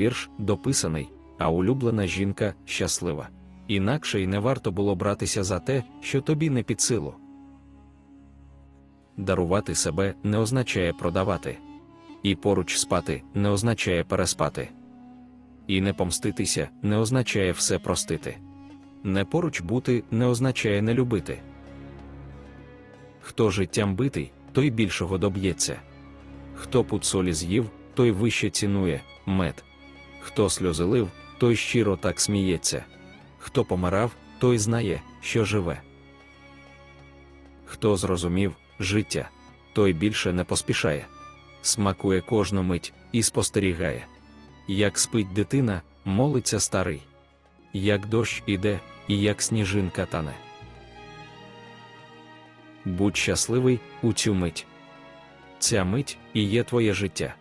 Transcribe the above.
Вірш дописаний, а улюблена жінка щаслива. Інакше й не варто було братися за те, що тобі не під силу. Дарувати себе не означає продавати. І поруч спати не означає переспати. І не помститися не означає все простити. Не поруч бути не означає не любити. Хто життям битий, той більшого доб'ється. Хто пуд солі з'їв, той вище цінує мед. Хто сльози лив, той щиро так сміється. Хто помирав, той знає, що живе. Хто зрозумів життя, той більше не поспішає. Смакує кожну мить і спостерігає. Як спить дитина, молиться старий. Як дощ іде, і як сніжинка тане. Будь щасливий у цю мить. Ця мить і є твоє життя.